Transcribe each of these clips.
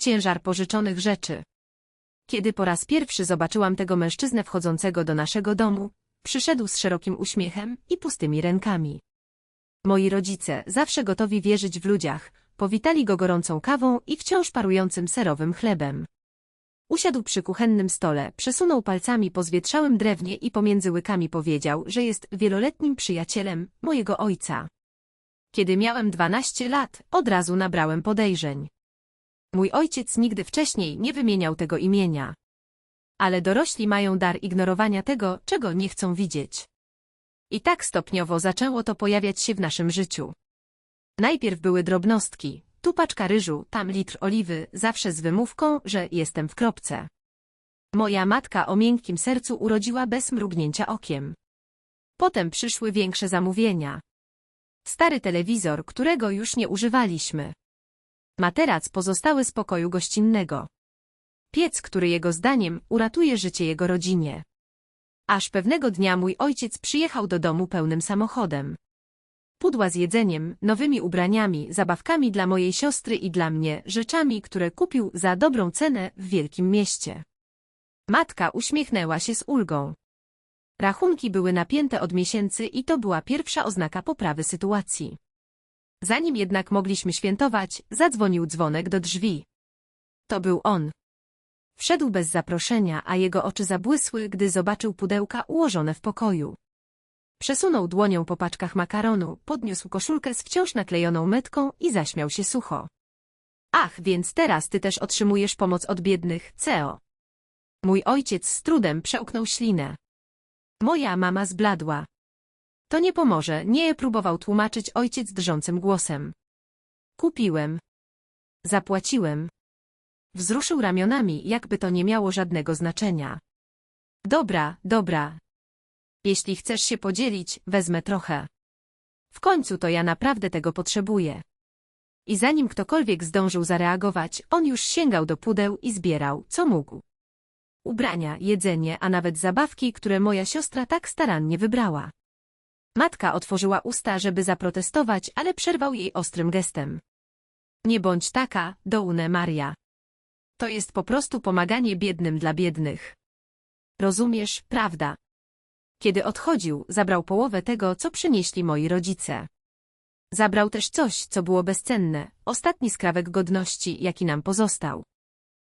ciężar pożyczonych rzeczy. Kiedy po raz pierwszy zobaczyłam tego mężczyznę wchodzącego do naszego domu, przyszedł z szerokim uśmiechem i pustymi rękami. Moi rodzice, zawsze gotowi wierzyć w ludziach, powitali go gorącą kawą i wciąż parującym serowym chlebem. Usiadł przy kuchennym stole, przesunął palcami po zwietrzałym drewnie i pomiędzy łykami powiedział, że jest wieloletnim przyjacielem mojego ojca. Kiedy miałem 12 lat, od razu nabrałem podejrzeń. Mój ojciec nigdy wcześniej nie wymieniał tego imienia. Ale dorośli mają dar ignorowania tego, czego nie chcą widzieć. I tak stopniowo zaczęło to pojawiać się w naszym życiu. Najpierw były drobnostki, tu paczka ryżu, tam litr oliwy, zawsze z wymówką, że jestem w kropce. Moja matka o miękkim sercu urodziła bez mrugnięcia okiem. Potem przyszły większe zamówienia. Stary telewizor, którego już nie używaliśmy. Materac pozostały z pokoju gościnnego. Piec, który jego zdaniem uratuje życie jego rodzinie. Aż pewnego dnia mój ojciec przyjechał do domu pełnym samochodem. Pudła z jedzeniem, nowymi ubraniami, zabawkami dla mojej siostry i dla mnie, rzeczami, które kupił za dobrą cenę w wielkim mieście. Matka uśmiechnęła się z ulgą. Rachunki były napięte od miesięcy i to była pierwsza oznaka poprawy sytuacji. Zanim jednak mogliśmy świętować, zadzwonił dzwonek do drzwi. To był on. Wszedł bez zaproszenia, a jego oczy zabłysły, gdy zobaczył pudełka ułożone w pokoju. Przesunął dłonią po paczkach makaronu, podniósł koszulkę z wciąż naklejoną metką i zaśmiał się sucho. Ach, więc teraz ty też otrzymujesz pomoc od biednych, CEO. Mój ojciec z trudem przełknął ślinę. Moja mama zbladła. To nie pomoże, nie próbował tłumaczyć ojciec drżącym głosem. Kupiłem. Zapłaciłem. Wzruszył ramionami, jakby to nie miało żadnego znaczenia. Dobra, dobra. Jeśli chcesz się podzielić, wezmę trochę. W końcu to ja naprawdę tego potrzebuję. I zanim ktokolwiek zdążył zareagować, on już sięgał do pudeł i zbierał, co mógł. Ubrania, jedzenie, a nawet zabawki, które moja siostra tak starannie wybrała. Matka otworzyła usta, żeby zaprotestować, ale przerwał jej ostrym gestem. Nie bądź taka, doune Maria. To jest po prostu pomaganie biednym dla biednych. Rozumiesz, prawda? Kiedy odchodził, zabrał połowę tego, co przynieśli moi rodzice. Zabrał też coś, co było bezcenne, ostatni skrawek godności, jaki nam pozostał.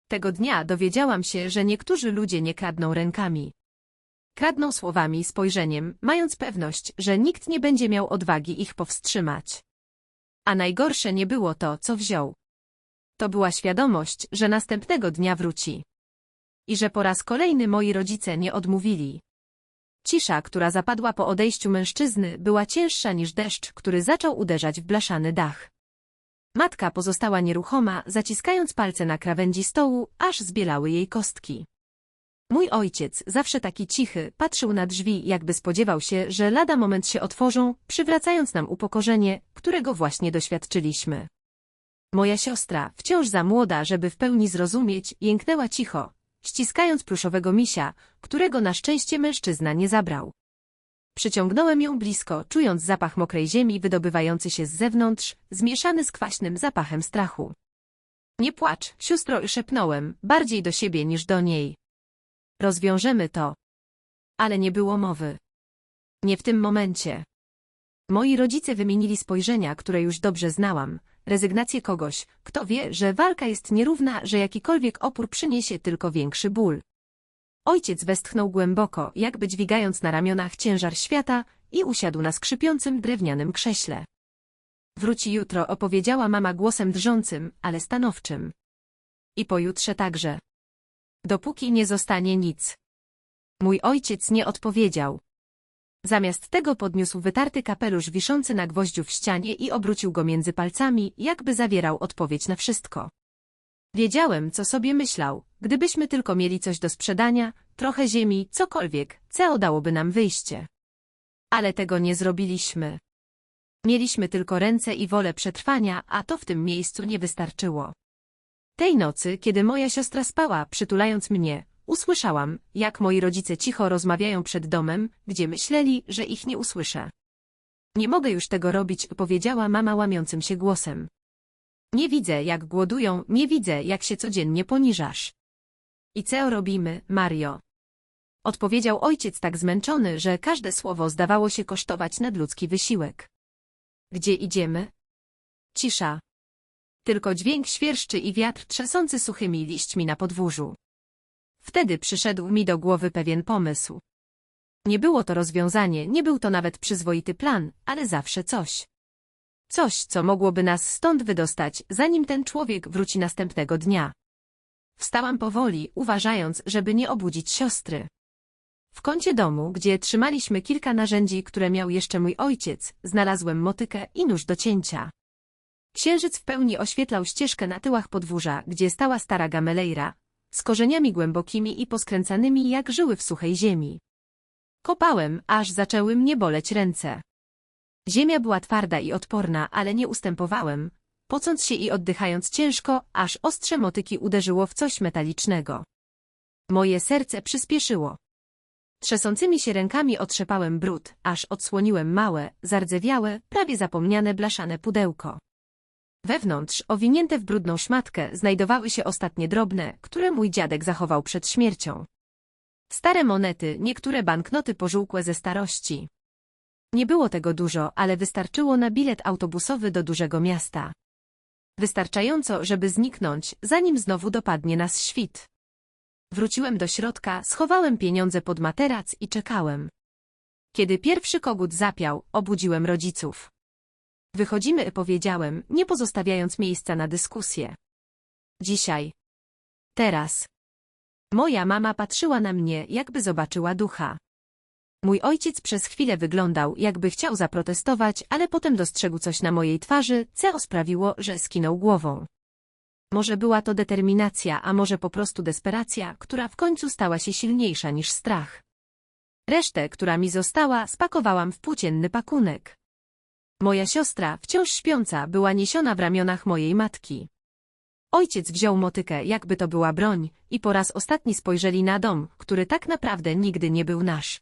Tego dnia dowiedziałam się, że niektórzy ludzie nie kradną rękami. Kradną słowami, spojrzeniem, mając pewność, że nikt nie będzie miał odwagi ich powstrzymać. A najgorsze nie było to, co wziął. To była świadomość, że następnego dnia wróci. I że po raz kolejny moi rodzice nie odmówili. Cisza, która zapadła po odejściu mężczyzny, była cięższa niż deszcz, który zaczął uderzać w blaszany dach. Matka pozostała nieruchoma, zaciskając palce na krawędzi stołu, aż zbielały jej kostki. Mój ojciec, zawsze taki cichy, patrzył na drzwi, jakby spodziewał się, że lada moment się otworzą, przywracając nam upokorzenie, którego właśnie doświadczyliśmy. Moja siostra, wciąż za młoda, żeby w pełni zrozumieć, jęknęła cicho, ściskając pluszowego misia, którego na szczęście mężczyzna nie zabrał. Przyciągnąłem ją blisko, czując zapach mokrej ziemi wydobywający się z zewnątrz, zmieszany z kwaśnym zapachem strachu. Nie płacz, siostro, szepnąłem, bardziej do siebie niż do niej. Rozwiążemy to. Ale nie było mowy. Nie w tym momencie. Moi rodzice wymienili spojrzenia, które już dobrze znałam, rezygnację kogoś, kto wie, że walka jest nierówna, że jakikolwiek opór przyniesie tylko większy ból. Ojciec westchnął głęboko, jakby dźwigając na ramionach ciężar świata i usiadł na skrzypiącym drewnianym krześle. Wróci jutro, opowiedziała mama głosem drżącym, ale stanowczym. I pojutrze także. Dopóki nie zostanie nic. Mój ojciec nie odpowiedział. Zamiast tego podniósł wytarty kapelusz wiszący na gwoździu w ścianie i obrócił go między palcami, jakby zawierał odpowiedź na wszystko. Wiedziałem, co sobie myślał. Gdybyśmy tylko mieli coś do sprzedania, trochę ziemi, cokolwiek, CO dałoby nam wyjście. Ale tego nie zrobiliśmy. Mieliśmy tylko ręce i wolę przetrwania, a to w tym miejscu nie wystarczyło. Tej nocy, kiedy moja siostra spała, przytulając mnie, usłyszałam, jak moi rodzice cicho rozmawiają przed domem, gdzie myśleli, że ich nie usłyszę. Nie mogę już tego robić, powiedziała mama łamiącym się głosem. Nie widzę, jak głodują, nie widzę, jak się codziennie poniżasz. I co robimy, Mario? Odpowiedział ojciec tak zmęczony, że każde słowo zdawało się kosztować nadludzki wysiłek. Gdzie idziemy? Cisza. Tylko dźwięk świerszczy i wiatr trzęsący suchymi liśćmi na podwórzu. Wtedy przyszedł mi do głowy pewien pomysł. Nie było to rozwiązanie, nie był to nawet przyzwoity plan, ale zawsze coś. Coś, co mogłoby nas stąd wydostać, zanim ten człowiek wróci następnego dnia. Wstałam powoli, uważając, żeby nie obudzić siostry. W kącie domu, gdzie trzymaliśmy kilka narzędzi, które miał jeszcze mój ojciec, znalazłem motykę i nóż do cięcia. Księżyc w pełni oświetlał ścieżkę na tyłach podwórza, gdzie stała stara gamelejra, z korzeniami głębokimi i poskręcanymi jak żyły w suchej ziemi. Kopałem, aż zaczęły mnie boleć ręce. Ziemia była twarda i odporna, ale nie ustępowałem, pocąc się i oddychając ciężko, aż ostrze motyki uderzyło w coś metalicznego. Moje serce przyspieszyło. Trzęsącymi się rękami otrzepałem brud, aż odsłoniłem małe, zardzewiałe, prawie zapomniane blaszane pudełko. Wewnątrz, owinięte w brudną szmatkę, znajdowały się ostatnie drobne, które mój dziadek zachował przed śmiercią. Stare monety, niektóre banknoty pożółkłe ze starości. Nie było tego dużo, ale wystarczyło na bilet autobusowy do dużego miasta. Wystarczająco, żeby zniknąć, zanim znowu dopadnie nas świt. Wróciłem do środka, schowałem pieniądze pod materac i czekałem. Kiedy pierwszy kogut zapiał, obudziłem rodziców. Wychodzimy, powiedziałem, nie pozostawiając miejsca na dyskusję. Dzisiaj. Teraz. Moja mama patrzyła na mnie, jakby zobaczyła ducha. Mój ojciec przez chwilę wyglądał, jakby chciał zaprotestować, ale potem dostrzegł coś na mojej twarzy, co sprawiło, że skinął głową. Może była to determinacja, a może po prostu desperacja, która w końcu stała się silniejsza niż strach. Resztę, która mi została, spakowałam w płócienny pakunek. Moja siostra, wciąż śpiąca, była niesiona w ramionach mojej matki. Ojciec wziął motykę, jakby to była broń, i po raz ostatni spojrzeli na dom, który tak naprawdę nigdy nie był nasz.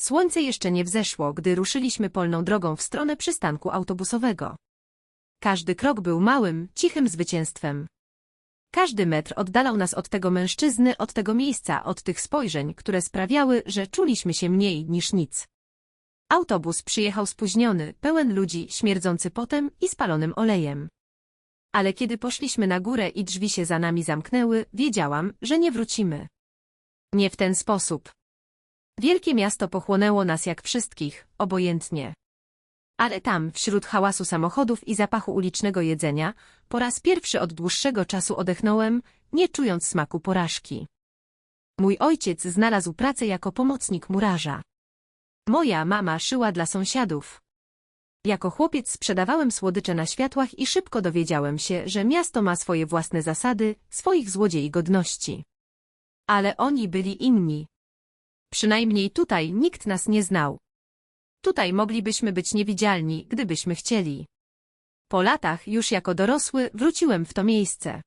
Słońce jeszcze nie wzeszło, gdy ruszyliśmy polną drogą w stronę przystanku autobusowego. Każdy krok był małym, cichym zwycięstwem. Każdy metr oddalał nas od tego mężczyzny, od tego miejsca, od tych spojrzeń, które sprawiały, że czuliśmy się mniej niż nic. Autobus przyjechał spóźniony, pełen ludzi, śmierdzący potem i spalonym olejem. Ale kiedy poszliśmy na górę i drzwi się za nami zamknęły, wiedziałam, że nie wrócimy. Nie w ten sposób. Wielkie miasto pochłonęło nas jak wszystkich, obojętnie. Ale tam, wśród hałasu samochodów i zapachu ulicznego jedzenia, po raz pierwszy od dłuższego czasu odechnąłem, nie czując smaku porażki. Mój ojciec znalazł pracę jako pomocnik murarza. Moja mama szyła dla sąsiadów. Jako chłopiec sprzedawałem słodycze na światłach i szybko dowiedziałem się, że miasto ma swoje własne zasady, swoich złodziei godności. Ale oni byli inni. Przynajmniej tutaj nikt nas nie znał. Tutaj moglibyśmy być niewidzialni, gdybyśmy chcieli. Po latach, już jako dorosły, wróciłem w to miejsce.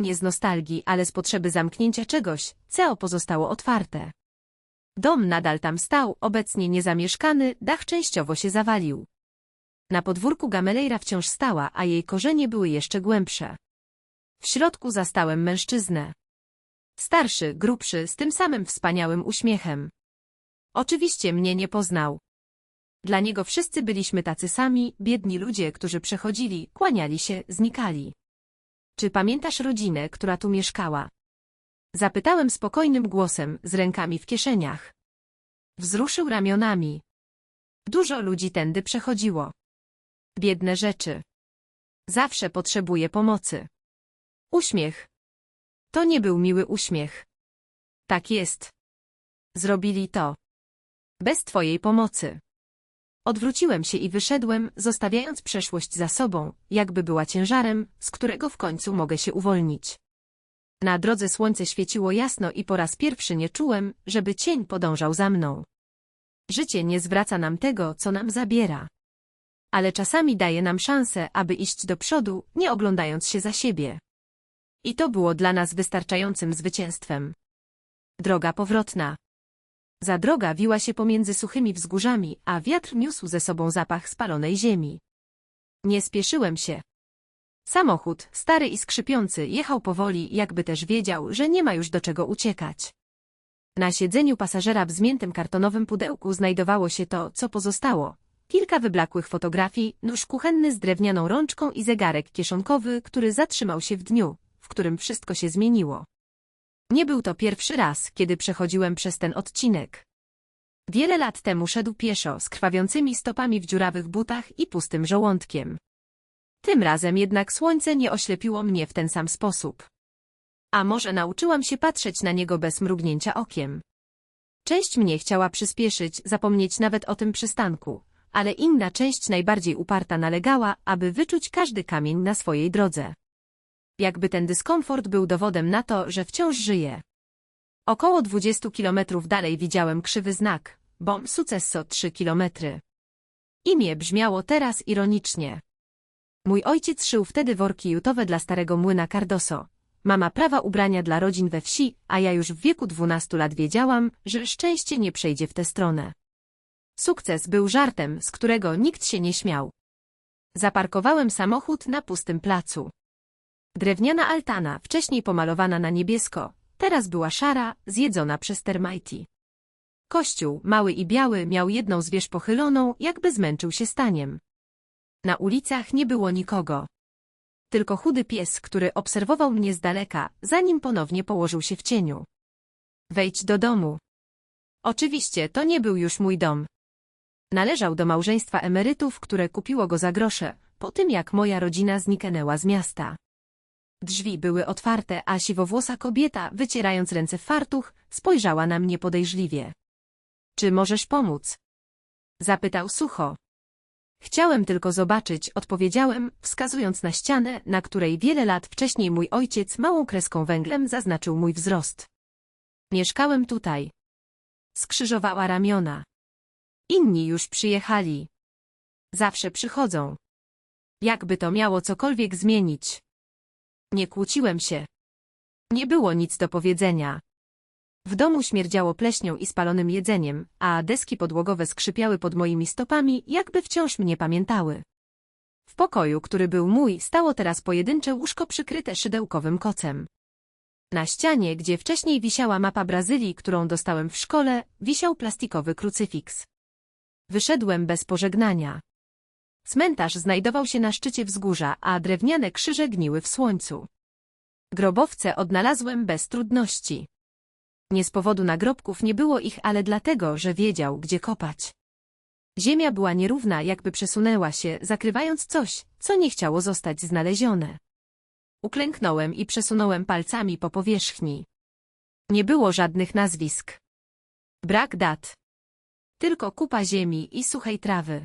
Nie z nostalgii, ale z potrzeby zamknięcia czegoś, co pozostało otwarte. Dom nadal tam stał, obecnie niezamieszkany, dach częściowo się zawalił. Na podwórku Gamelejra wciąż stała, a jej korzenie były jeszcze głębsze. W środku zastałem mężczyznę. Starszy, grubszy, z tym samym wspaniałym uśmiechem. Oczywiście mnie nie poznał. Dla niego wszyscy byliśmy tacy sami, biedni ludzie, którzy przechodzili, kłaniali się, znikali. Czy pamiętasz rodzinę, która tu mieszkała? Zapytałem spokojnym głosem, z rękami w kieszeniach. Wzruszył ramionami. Dużo ludzi tędy przechodziło. Biedne rzeczy. Zawsze potrzebuje pomocy. Uśmiech. To nie był miły uśmiech. Tak jest. Zrobili to. Bez twojej pomocy. Odwróciłem się i wyszedłem, zostawiając przeszłość za sobą, jakby była ciężarem, z którego w końcu mogę się uwolnić. Na drodze słońce świeciło jasno i po raz pierwszy nie czułem, żeby cień podążał za mną. Życie nie zwraca nam tego, co nam zabiera. Ale czasami daje nam szansę, aby iść do przodu, nie oglądając się za siebie. I to było dla nas wystarczającym zwycięstwem. Droga powrotna. Za droga wiła się pomiędzy suchymi wzgórzami, a wiatr niósł ze sobą zapach spalonej ziemi. Nie spieszyłem się. Samochód, stary i skrzypiący, jechał powoli, jakby też wiedział, że nie ma już do czego uciekać. Na siedzeniu pasażera w zmiętym kartonowym pudełku znajdowało się to, co pozostało. Kilka wyblakłych fotografii, nóż kuchenny z drewnianą rączką i zegarek kieszonkowy, który zatrzymał się w dniu, w którym wszystko się zmieniło. Nie był to pierwszy raz, kiedy przechodziłem przez ten odcinek. Wiele lat temu szedł pieszo, z krwawiącymi stopami w dziurawych butach i pustym żołądkiem. Tym razem jednak słońce nie oślepiło mnie w ten sam sposób. A może nauczyłam się patrzeć na niego bez mrugnięcia okiem. Część mnie chciała przyspieszyć, zapomnieć nawet o tym przystanku, ale inna część najbardziej uparta nalegała, aby wyczuć każdy kamień na swojej drodze. Jakby ten dyskomfort był dowodem na to, że wciąż żyję. Około 20 kilometrów dalej widziałem krzywy znak, bom sucesso 3 kilometry. Imię brzmiało teraz ironicznie. Mój ojciec szył wtedy worki jutowe dla starego młyna Cardoso. Mama prawa ubrania dla rodzin we wsi, a ja już w wieku 12 lat wiedziałam, że szczęście nie przejdzie w tę stronę. Sukces był żartem, z którego nikt się nie śmiał. Zaparkowałem samochód na pustym placu. Drewniana altana, wcześniej pomalowana na niebiesko, teraz była szara, zjedzona przez termajti. Kościół, mały i biały, miał jedną zwierz pochyloną, jakby zmęczył się staniem. Na ulicach nie było nikogo. Tylko chudy pies, który obserwował mnie z daleka, zanim ponownie położył się w cieniu. Wejdź do domu. Oczywiście, to nie był już mój dom. Należał do małżeństwa emerytów, które kupiło go za grosze, po tym jak moja rodzina zniknęła z miasta. Drzwi były otwarte, a siwowłosa kobieta, wycierając ręce w fartuch, spojrzała na mnie podejrzliwie. Czy możesz pomóc? Zapytał sucho. Chciałem tylko zobaczyć, odpowiedziałem, wskazując na ścianę, na której wiele lat wcześniej mój ojciec małą kreską węglem zaznaczył mój wzrost. Mieszkałem tutaj. Skrzyżowała ramiona. Inni już przyjechali. Zawsze przychodzą. Jakby to miało cokolwiek zmienić. Nie kłóciłem się. Nie było nic do powiedzenia. W domu śmierdziało pleśnią i spalonym jedzeniem, a deski podłogowe skrzypiały pod moimi stopami, jakby wciąż mnie pamiętały. W pokoju, który był mój, stało teraz pojedyncze łóżko przykryte szydełkowym kocem. Na ścianie, gdzie wcześniej wisiała mapa Brazylii, którą dostałem w szkole, wisiał plastikowy krucyfiks. Wyszedłem bez pożegnania. Cmentarz znajdował się na szczycie wzgórza, a drewniane krzyże gniły w słońcu. Grobowce odnalazłem bez trudności. Nie z powodu nagrobków nie było ich, ale dlatego, że wiedział, gdzie kopać. Ziemia była nierówna, jakby przesunęła się, zakrywając coś, co nie chciało zostać znalezione. Uklęknąłem i przesunąłem palcami po powierzchni. Nie było żadnych nazwisk. Brak dat. Tylko kupa ziemi i suchej trawy.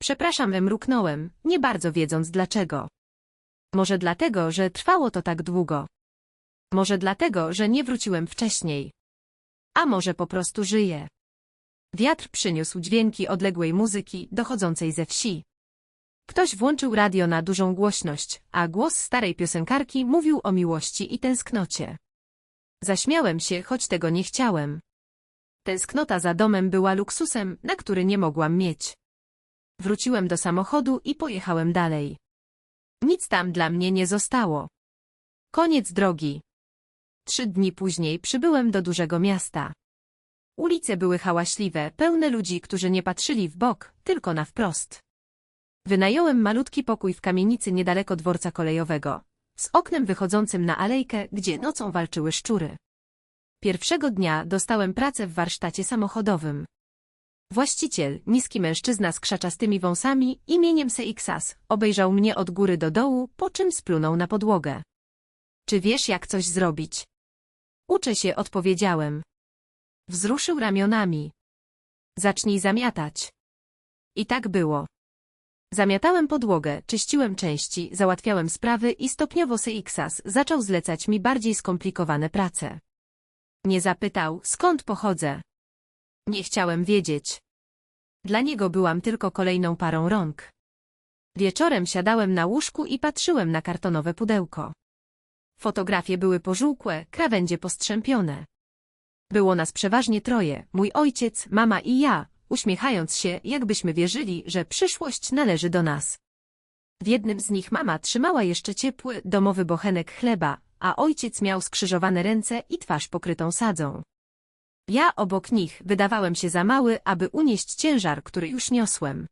Przepraszam, wymruknąłem, nie bardzo wiedząc dlaczego. Może dlatego, że trwało to tak długo. Może dlatego, że nie wróciłem wcześniej. A może po prostu żyję. Wiatr przyniósł dźwięki odległej muzyki dochodzącej ze wsi. Ktoś włączył radio na dużą głośność, a głos starej piosenkarki mówił o miłości i tęsknocie. Zaśmiałem się, choć tego nie chciałem. Tęsknota za domem była luksusem, na który nie mogłam mieć. Wróciłem do samochodu i pojechałem dalej. Nic tam dla mnie nie zostało. Koniec drogi. Trzy dni później przybyłem do dużego miasta. Ulice były hałaśliwe, pełne ludzi, którzy nie patrzyli w bok, tylko na wprost. Wynająłem malutki pokój w kamienicy niedaleko dworca kolejowego, z oknem wychodzącym na alejkę, gdzie nocą walczyły szczury. Pierwszego dnia dostałem pracę w warsztacie samochodowym. Właściciel, niski mężczyzna z krzaczastymi wąsami, imieniem Seixas, obejrzał mnie od góry do dołu, po czym splunął na podłogę. Czy wiesz, jak coś zrobić? Uczę się, odpowiedziałem. Wzruszył ramionami. Zacznij zamiatać. I tak było. Zamiatałem podłogę, czyściłem części, załatwiałem sprawy i stopniowo Seixas zaczął zlecać mi bardziej skomplikowane prace. Nie zapytał, skąd pochodzę. Nie chciałem wiedzieć. Dla niego byłam tylko kolejną parą rąk. Wieczorem siadałem na łóżku i patrzyłem na kartonowe pudełko. Fotografie były pożółkłe, krawędzie postrzępione. Było nas przeważnie troje, mój ojciec, mama i ja, uśmiechając się, jakbyśmy wierzyli, że przyszłość należy do nas. W jednym z nich mama trzymała jeszcze ciepły, domowy bochenek chleba, a ojciec miał skrzyżowane ręce i twarz pokrytą sadzą. Ja obok nich wydawałem się za mały, aby unieść ciężar, który już niosłem.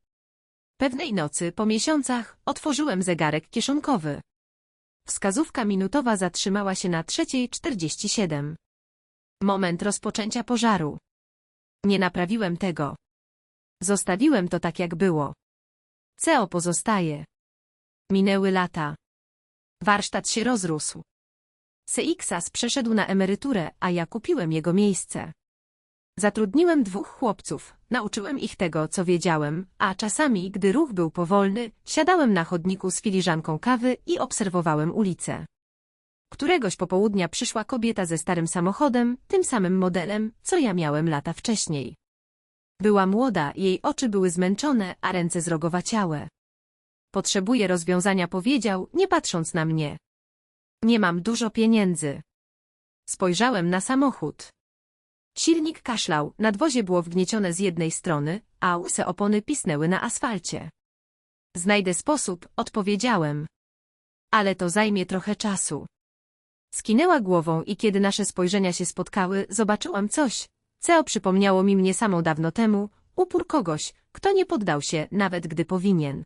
Pewnej nocy, po miesiącach, otworzyłem zegarek kieszonkowy. Wskazówka minutowa zatrzymała się na trzeciej czterdzieści siedem. Moment rozpoczęcia pożaru. Nie naprawiłem tego. Zostawiłem to tak jak było. CEO pozostaje. Minęły lata. Warsztat się rozrósł. Seixas przeszedł na emeryturę, a ja kupiłem jego miejsce. Zatrudniłem dwóch chłopców, nauczyłem ich tego, co wiedziałem, a czasami, gdy ruch był powolny, siadałem na chodniku z filiżanką kawy i obserwowałem ulicę. Któregoś popołudnia przyszła kobieta ze starym samochodem, tym samym modelem, co ja miałem lata wcześniej. Była młoda, jej oczy były zmęczone, a ręce zrogowaciałe. Potrzebuję rozwiązania, powiedział, nie patrząc na mnie. Nie mam dużo pieniędzy. Spojrzałem na samochód. Silnik kaszlał, nadwozie było wgniecione z jednej strony, a łuse opony pisnęły na asfalcie. Znajdę sposób, odpowiedziałem. Ale to zajmie trochę czasu. Skinęła głową i kiedy nasze spojrzenia się spotkały, zobaczyłam coś, co przypomniało mi mnie samą dawno temu, upór kogoś, kto nie poddał się, nawet gdy powinien.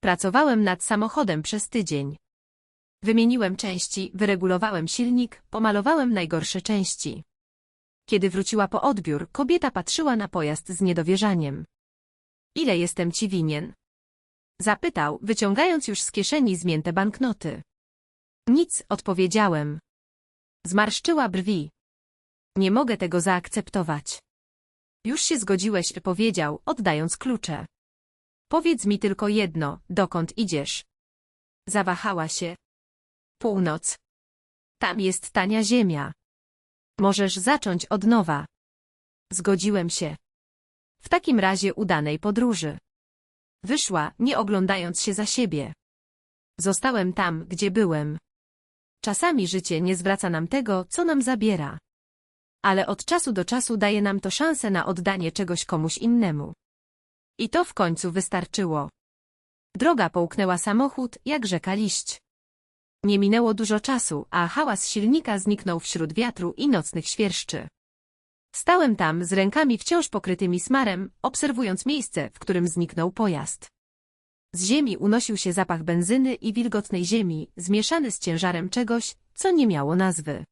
Pracowałem nad samochodem przez tydzień. Wymieniłem części, wyregulowałem silnik, pomalowałem najgorsze części. Kiedy wróciła po odbiór, kobieta patrzyła na pojazd z niedowierzaniem. Ile jestem ci winien? Zapytał, wyciągając już z kieszeni zmięte banknoty. Nic, odpowiedziałem. Zmarszczyła brwi. Nie mogę tego zaakceptować. Już się zgodziłeś, powiedział, oddając klucze. Powiedz mi tylko jedno, dokąd idziesz? Zawahała się. Północ. Tam jest tania ziemia. Możesz zacząć od nowa. Zgodziłem się. W takim razie udanej podróży. Wyszła, nie oglądając się za siebie. Zostałem tam, gdzie byłem. Czasami życie nie zwraca nam tego, co nam zabiera. Ale od czasu do czasu daje nam to szansę na oddanie czegoś komuś innemu. I to w końcu wystarczyło. Droga połknęła samochód, jak rzeka liść. Nie minęło dużo czasu, a hałas silnika zniknął wśród wiatru i nocnych świerszczy. Stałem tam z rękami wciąż pokrytymi smarem, obserwując miejsce, w którym zniknął pojazd. Z ziemi unosił się zapach benzyny i wilgotnej ziemi, zmieszany z ciężarem czegoś, co nie miało nazwy.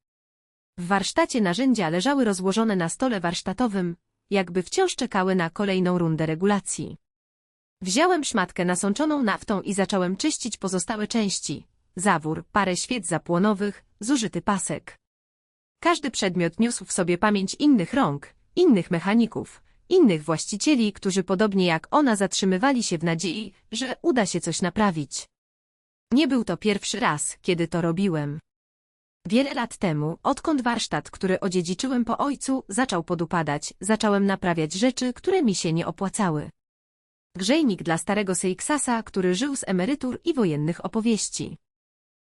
W warsztacie narzędzia leżały rozłożone na stole warsztatowym, jakby wciąż czekały na kolejną rundę regulacji. Wziąłem szmatkę nasączoną naftą i zacząłem czyścić pozostałe części, zawór, parę świec zapłonowych, zużyty pasek. Każdy przedmiot niósł w sobie pamięć innych rąk, innych mechaników, innych właścicieli, którzy podobnie jak ona zatrzymywali się w nadziei, że uda się coś naprawić. Nie był to pierwszy raz, kiedy to robiłem. Wiele lat temu, odkąd warsztat, który odziedziczyłem po ojcu, zaczął podupadać, zacząłem naprawiać rzeczy, które mi się nie opłacały. Grzejnik dla starego Seixasa, który żył z emerytur i wojennych opowieści.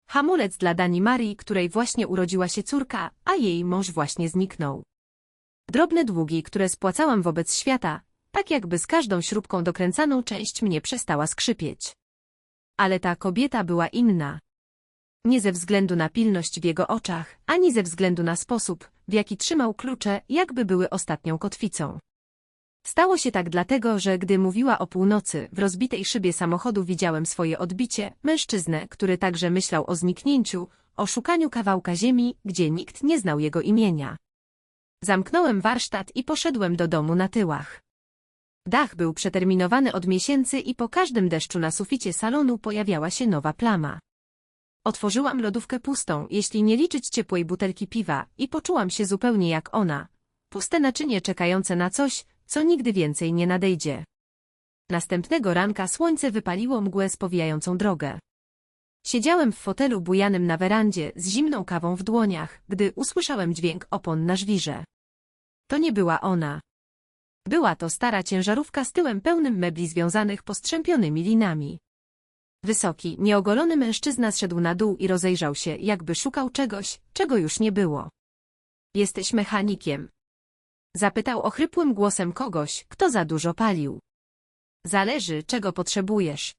Hamulec dla Dani Marii, której właśnie urodziła się córka, a jej mąż właśnie zniknął. Drobne długi, które spłacałam wobec świata, tak jakby z każdą śrubką dokręcaną część mnie przestała skrzypieć. Ale ta kobieta była inna. Nie ze względu na pilność w jego oczach, ani ze względu na sposób, w jaki trzymał klucze, jakby były ostatnią kotwicą. Stało się tak dlatego, że gdy mówiła o północy, w rozbitej szybie samochodu widziałem swoje odbicie, mężczyznę, który także myślał o zniknięciu, o szukaniu kawałka ziemi, gdzie nikt nie znał jego imienia. Zamknąłem warsztat i poszedłem do domu na tyłach. Dach był przeterminowany od miesięcy i po każdym deszczu na suficie salonu pojawiała się nowa plama. Otworzyłam lodówkę pustą, jeśli nie liczyć ciepłej butelki piwa, i poczułam się zupełnie jak ona. Puste naczynie czekające na coś, co nigdy więcej nie nadejdzie. Następnego ranka słońce wypaliło mgłę spowijającą drogę. Siedziałem w fotelu bujanym na werandzie z zimną kawą w dłoniach, gdy usłyszałem dźwięk opon na żwirze. To nie była ona. Była to stara ciężarówka z tyłem pełnym mebli związanych postrzępionymi linami. Wysoki, nieogolony mężczyzna zszedł na dół i rozejrzał się, jakby szukał czegoś, czego już nie było. Jesteś mechanikiem. Zapytał ochrypłym głosem kogoś, kto za dużo palił. Zależy, czego potrzebujesz.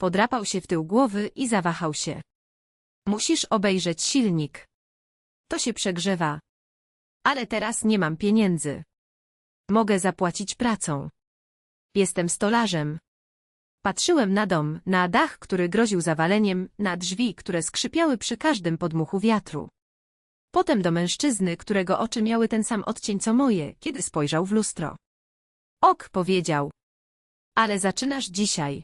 Podrapał się w tył głowy i zawahał się. Musisz obejrzeć silnik. To się przegrzewa. Ale teraz nie mam pieniędzy. Mogę zapłacić pracą. Jestem stolarzem. Patrzyłem na dom, na dach, który groził zawaleniem, na drzwi, które skrzypiały przy każdym podmuchu wiatru. Potem do mężczyzny, którego oczy miały ten sam odcień co moje, kiedy spojrzał w lustro. Ok, powiedział. Ale zaczynasz dzisiaj.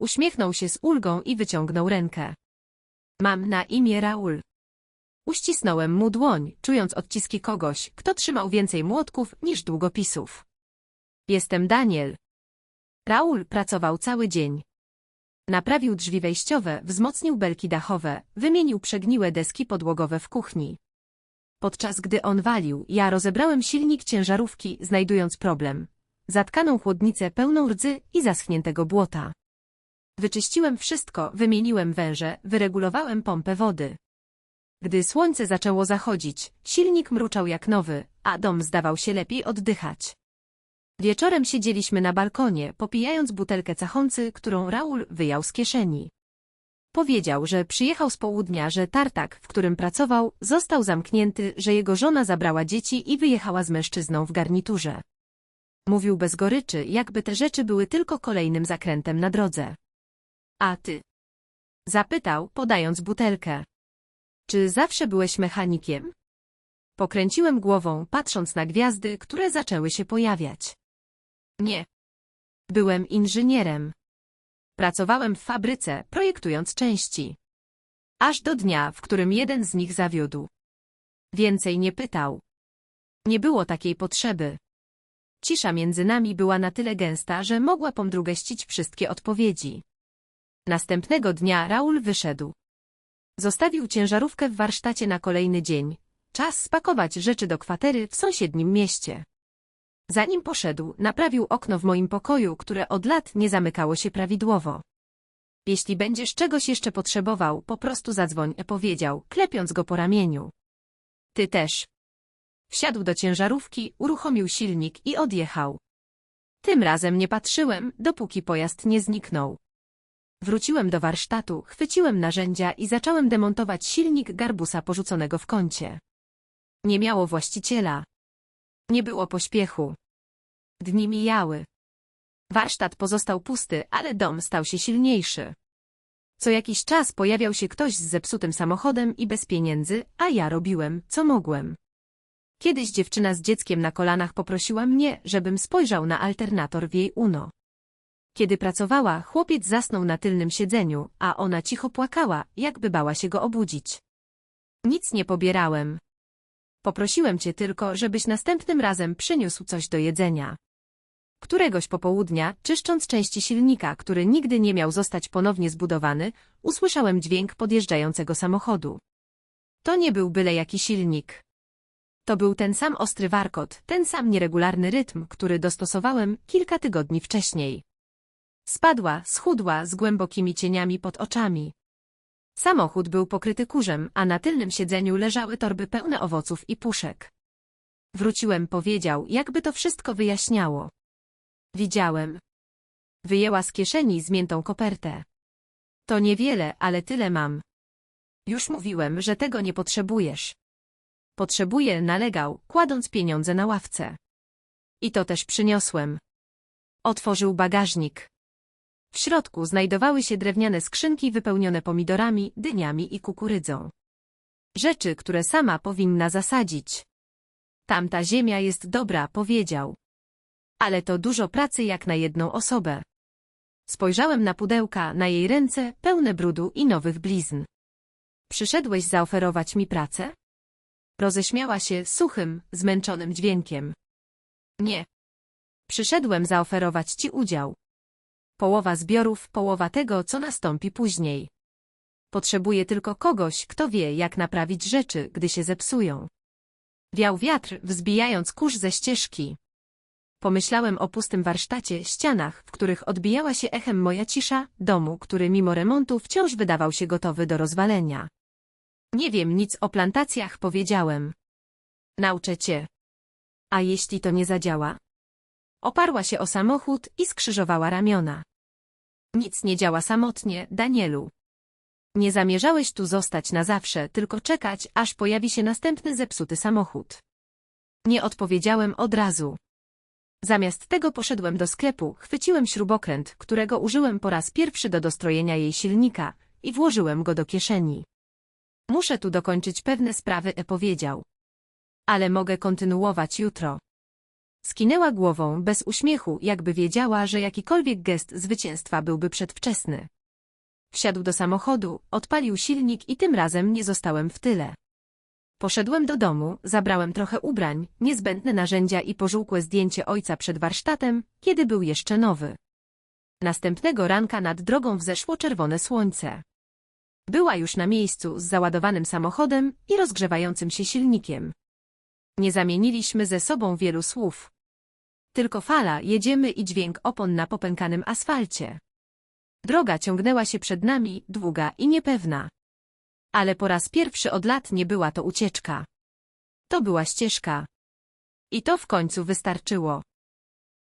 Uśmiechnął się z ulgą i wyciągnął rękę. Mam na imię Raul. Uścisnąłem mu dłoń, czując odciski kogoś, kto trzymał więcej młotków niż długopisów. Jestem Daniel. Raul pracował cały dzień. Naprawił drzwi wejściowe, wzmocnił belki dachowe, wymienił przegniłe deski podłogowe w kuchni. Podczas gdy on walił, ja rozebrałem silnik ciężarówki, znajdując problem. Zatkaną chłodnicę pełną rdzy i zaschniętego błota. Wyczyściłem wszystko, wymieniłem węże, wyregulowałem pompę wody. Gdy słońce zaczęło zachodzić, silnik mruczał jak nowy, a dom zdawał się lepiej oddychać. Wieczorem siedzieliśmy na balkonie, popijając butelkę cachący, którą Raul wyjął z kieszeni. Powiedział, że przyjechał z południa, że tartak, w którym pracował, został zamknięty, że jego żona zabrała dzieci i wyjechała z mężczyzną w garniturze. Mówił bez goryczy, jakby te rzeczy były tylko kolejnym zakrętem na drodze. A ty? Zapytał, podając butelkę. Czy zawsze byłeś mechanikiem? Pokręciłem głową, patrząc na gwiazdy, które zaczęły się pojawiać. Nie. Byłem inżynierem. Pracowałem w fabryce, projektując części. Aż do dnia, w którym jeden z nich zawiódł. Więcej nie pytał. Nie było takiej potrzeby. Cisza między nami była na tyle gęsta, że mogła pomdrugeścić wszystkie odpowiedzi. Następnego dnia Raul wyszedł. Zostawił ciężarówkę w warsztacie na kolejny dzień. Czas spakować rzeczy do kwatery w sąsiednim mieście. Zanim poszedł, naprawił okno w moim pokoju, które od lat nie zamykało się prawidłowo. Jeśli będziesz czegoś jeszcze potrzebował, po prostu zadzwoń, powiedział, klepiąc go po ramieniu. Ty też. Wsiadł do ciężarówki, uruchomił silnik i odjechał. Tym razem nie patrzyłem, dopóki pojazd nie zniknął. Wróciłem do warsztatu, chwyciłem narzędzia i zacząłem demontować silnik garbusa porzuconego w kącie. Nie miało właściciela. Nie było pośpiechu. Dni mijały. Warsztat pozostał pusty, ale dom stał się silniejszy. Co jakiś czas pojawiał się ktoś z zepsutym samochodem i bez pieniędzy, a ja robiłem, co mogłem. Kiedyś dziewczyna z dzieckiem na kolanach poprosiła mnie, żebym spojrzał na alternator w jej UNO. Kiedy pracowała, chłopiec zasnął na tylnym siedzeniu, a ona cicho płakała, jakby bała się go obudzić. Nic nie pobierałem. Poprosiłem cię tylko, żebyś następnym razem przyniósł coś do jedzenia. Któregoś popołudnia, czyszcząc części silnika, który nigdy nie miał zostać ponownie zbudowany, usłyszałem dźwięk podjeżdżającego samochodu. To nie był byle jaki silnik. To był ten sam ostry warkot, ten sam nieregularny rytm, który dostosowałem kilka tygodni wcześniej. Spadła, schudła, z głębokimi cieniami pod oczami. Samochód był pokryty kurzem, a na tylnym siedzeniu leżały torby pełne owoców i puszek. Wróciłem, powiedział, jakby to wszystko wyjaśniało. Widziałem. Wyjęła z kieszeni zmiętą kopertę. To niewiele, ale tyle mam. Już mówiłem, że tego nie potrzebujesz. Potrzebuję, nalegał, kładąc pieniądze na ławce. I to też przyniosłem. Otworzył bagażnik. W środku znajdowały się drewniane skrzynki wypełnione pomidorami, dyniami i kukurydzą. Rzeczy, które sama powinna zasadzić. Tamta ziemia jest dobra, powiedział. Ale to dużo pracy jak na jedną osobę. Spojrzałem na pudełka, na jej ręce, pełne brudu i nowych blizn. Przyszedłeś zaoferować mi pracę? Roześmiała się suchym, zmęczonym dźwiękiem. Nie. Przyszedłem zaoferować ci udział. Połowa zbiorów, połowa tego, co nastąpi później. Potrzebuję tylko kogoś, kto wie, jak naprawić rzeczy, gdy się zepsują. Wiał wiatr, wzbijając kurz ze ścieżki. Pomyślałem o pustym warsztacie, ścianach, w których odbijała się echem moja cisza, domu, który mimo remontu wciąż wydawał się gotowy do rozwalenia. Nie wiem nic o plantacjach, powiedziałem. Nauczę cię. A jeśli to nie zadziała? Oparła się o samochód i skrzyżowała ramiona. Nic nie działa samotnie, Danielu. Nie zamierzałeś tu zostać na zawsze, tylko czekać, aż pojawi się następny zepsuty samochód. Nie odpowiedziałem od razu. Zamiast tego poszedłem do sklepu, chwyciłem śrubokręt, którego użyłem po raz pierwszy do dostrojenia jej silnika i włożyłem go do kieszeni. Muszę tu dokończyć pewne sprawy, e powiedział. Ale mogę kontynuować jutro. Skinęła głową bez uśmiechu, jakby wiedziała, że jakikolwiek gest zwycięstwa byłby przedwczesny. Wsiadł do samochodu, odpalił silnik i tym razem nie zostałem w tyle. Poszedłem do domu, zabrałem trochę ubrań, niezbędne narzędzia i pożółkłe zdjęcie ojca przed warsztatem, kiedy był jeszcze nowy. Następnego ranka nad drogą wzeszło czerwone słońce. Była już na miejscu z załadowanym samochodem i rozgrzewającym się silnikiem. Nie zamieniliśmy ze sobą wielu słów. Tylko fala, jedziemy i dźwięk opon na popękanym asfalcie. Droga ciągnęła się przed nami, długa i niepewna. Ale po raz pierwszy od lat nie była to ucieczka. To była ścieżka. I to w końcu wystarczyło.